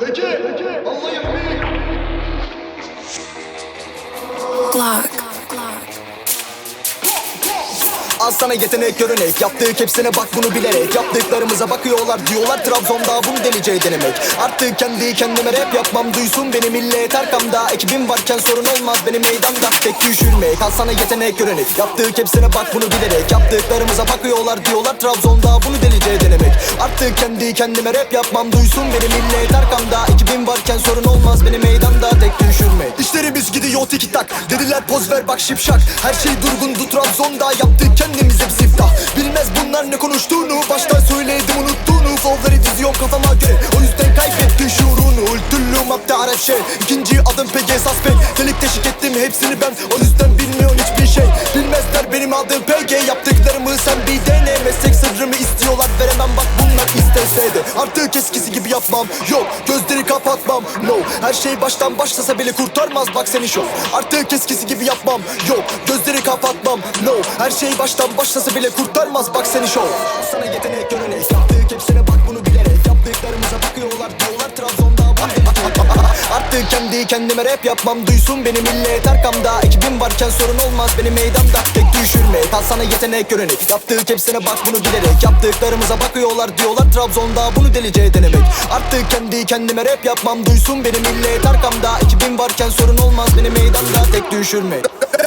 Peki. Al sana yetenek görenek. Yaptık hepsine bak bunu bilerek. Yaptıklarımıza bakıyorlar diyorlar Trabzon'da bunu delice denemek. Artık kendi kendime rap yapmam Duysun beni millet arkamda. Ekibim varken sorun olmaz benim meydanda Tek düşürmek. Al sana yetenek görenek. Yaptık hepsine bak bunu bilerek. Yaptıklarımıza bakıyorlar diyorlar Trabzon'da bunu delice denemek. Artık kendi kendime rap yapmam Duysun beni millet arkamda. Ekibim varken sorun olmaz benim meydanda Tek düşürmek. İşlerimiz gidiyor tiki tak. Dediler poz ver bak şipşak. Her şey durgundu Trabzon'da. Yaptık kendimize bir siftah. Bilmez bunlar ne konuştuğunu. Baştan söyledim unuttuğunu. Flowları diziyorum kafama göre. O yüzden kaybetti şuurunu. Mapte aref şey İkinci adım pek esas pek Delik teşik ettim hepsini ben. O yüzden bilmiyorsun hiçbir şey. Bilmezler benim adım PG Yaptıklarımı sen bir dene Meslek sırrımı istiyorlar. Veremem bak bunlar istese de Artık eskisi gibi yapmam. Yok gözleri kapatmam. No her şey baştan başlasa bile kurtarmaz. Bak seni şov Artık eskisi gibi yapmam. Yok gözleri kapatmam. No her şey baştan başlasa bile kurtarmaz. Bak seni şov Sana yetenek görenek. Yaptık hepsine bak bunu bilerek. Yaptıklarımıza bakıyorlar diyorlar Trabzon'da Artık kendi kendime rap yapmam. Duysun beni millet arkamda. Ekibim varken sorun olmaz beni meydanda Tek düşürme Kal sana yetenek görenek Yaptık hepsine bak bunu bilerek Yaptıklarımıza bakıyorlar diyorlar Trabzon'da bunu delice denemek Artık kendi kendime rap yapmam Duysun beni millet arkamda Ekibim varken sorun olmaz beni meydanda Tek düşürme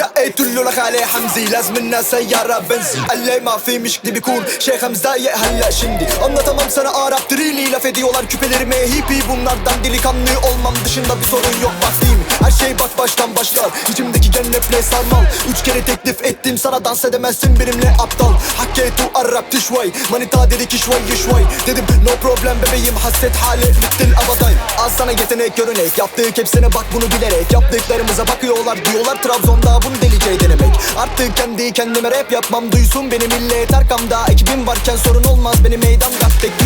رأيت اللولخ عليه حمزي لازم الناس سيارة بنزي اللي ما في مشكلة بيكون şey دايق هلا şimdi Anlatamam sana Arap drili laf ediyorlar küpelerime hippie Bunlardan delikanlı olmam dışında bir sorun yok bak değil mi? Şey bak baştan başlar İçimdeki genleple sarmal. Üç kere teklif ettim sana dans edemezsin benimle aptal. Hakketu Arap tişvay Manita dedi ki şvay şvay Dedim no problem bebeğim hasret hali bittin abadayım. Al sana yetenek görenek. Yaptık hepsine bak bunu bilerek. Yaptıklarımıza bakıyorlar diyorlar Trabzon'da bunu delice denemek. Artık kendi kendime rap yapmam Duysun beni millet. Arkamda Ekibim varken sorun olmaz beni meydanda düşürme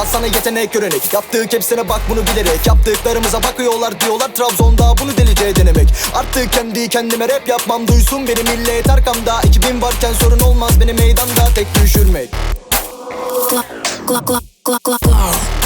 Al sana yetenek görenek Yaptık hepsine bak bunu bilerek Yaptıklarımıza bakıyorlar diyorlar Trabzon'da bunu delice denemek Artık kendi kendime rap yapmam Duysun beni millet arkamda Ekibim varken sorun olmaz beni meydanda Tek düşürmek Glock. Glock. Glock. Glock. Glock.